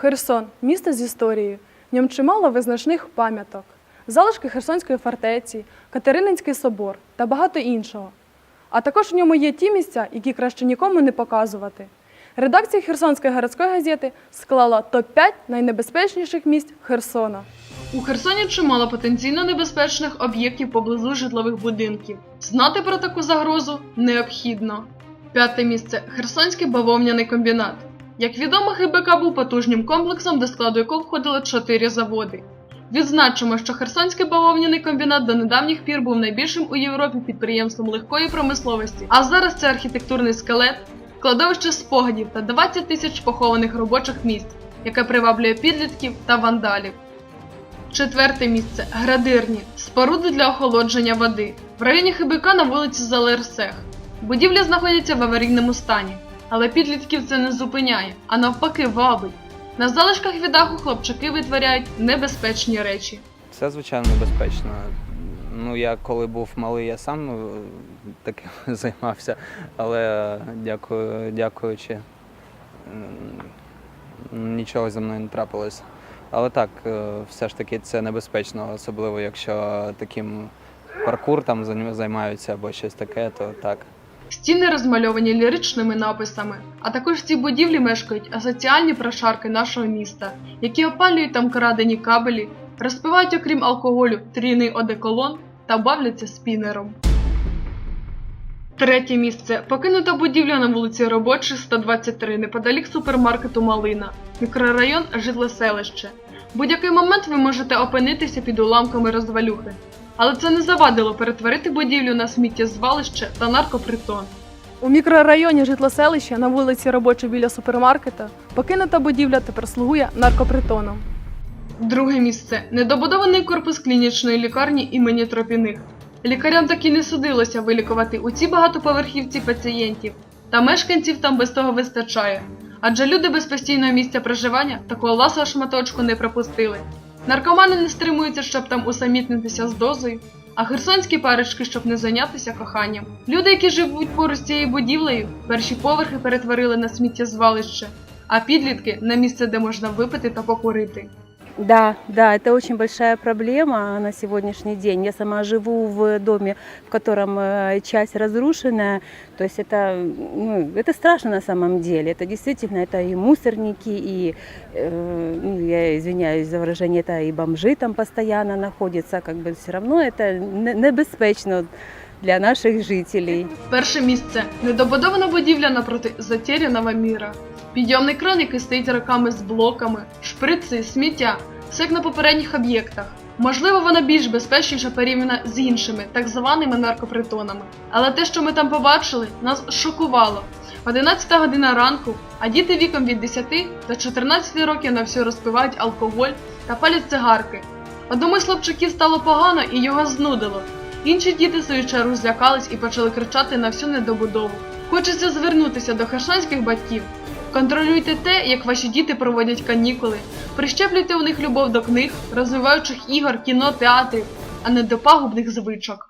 Херсон місто з історією. В ньому чимало визначних пам'яток, залишки Херсонської фортеці, Катерининський собор та багато іншого. А також в ньому є ті місця, які краще нікому не показувати. Редакція Херсонської городської газети склала топ-5 найнебезпечніших місць Херсона. У Херсоні чимало потенційно небезпечних об'єктів поблизу житлових будинків. Знати про таку загрозу необхідно. П'яте місце Херсонський бавовняний комбінат. Як відомо, ХБК був потужним комплексом, до складу якого входило чотири заводи. Відзначимо, що Херсонський бавовняний комбінат до недавніх пір був найбільшим у Європі підприємством легкої промисловості. А зараз це архітектурний скелет, кладовище спогадів та 20 тисяч похованих робочих місць, яке приваблює підлітків та вандалів. Четверте місце градирні споруди для охолодження води. В районі Хибика на вулиці Залерсех. Будівля знаходиться в аварійному стані, але підлітків це не зупиняє, а навпаки вабить. На залишках від даху хлопчаки витворяють небезпечні речі. Це звичайно небезпечно. Ну, я коли був малий, я сам е, таким займався, але дякую, дякуючи, нічого зі мною не трапилось. Але так, е, все ж таки це небезпечно, особливо якщо таким паркур там займаються або щось таке, то так. Стіни розмальовані ліричними написами, а також в цій будівлі мешкають асоціальні прошарки нашого міста, які опалюють там крадені кабелі, розпивають окрім алкоголю трійний одеколон та бавляться спінером. Третє місце покинута будівля на вулиці Робочій 123 неподалік супермаркету Малина, мікрорайон Житле селище. В будь-який момент ви можете опинитися під уламками розвалюхи. Але це не завадило перетворити будівлю на сміттєзвалище та наркопритон. У мікрорайоні житлоселища на вулиці Робочій біля супермаркета покинута будівля тепер слугує наркопритоном. Друге місце недобудований корпус клінічної лікарні імені Тропіних. Лікарям так і не судилося вилікувати у цій багатоповерхівці пацієнтів, та мешканців там без того вистачає. Адже люди без постійного місця проживання такого ласого шматочку не пропустили. Наркомани не стримуються, щоб там усамітнитися з дозою, а херсонські парочки, щоб не зайнятися коханням. Люди, які живуть поруч з цією будівлею, перші поверхи перетворили на сміттєзвалище, а підлітки на місце, де можна випити та покурити. Да, да, это очень большая проблема на сегодняшний день. Я сама живу в доме, в котором э, часть разрушенная. То есть это, ну, это страшно на самом деле. Это действительно это и мусорники, и, э, ну, я извиняюсь за выражение, это и бомжи там постоянно находятся. Как бы все равно это не- небезпечно для наших жителей. Перше місце недобудована будівля напроти затеряного міра. Підйомний кран, який стоїть роками з блоками, шприци, сміття, все як на попередніх об'єктах. Можливо, вона більш безпечніша порівняно з іншими, так званими наркопритонами. Але те, що ми там побачили, нас шокувало. 11 година ранку, а діти віком від 10 до 14 років на всю розпивають алкоголь та палять цигарки. Одному з хлопчиків стало погано і його знудило. Інші діти в свою чергу злякались і почали кричати на всю недобудову. Хочеться звернутися до херсонських батьків. Контролюйте те, як ваші діти проводять канікули. Прищеплюйте у них любов до книг, розвиваючих ігор, кіно, театрів, а не до пагубних звичок.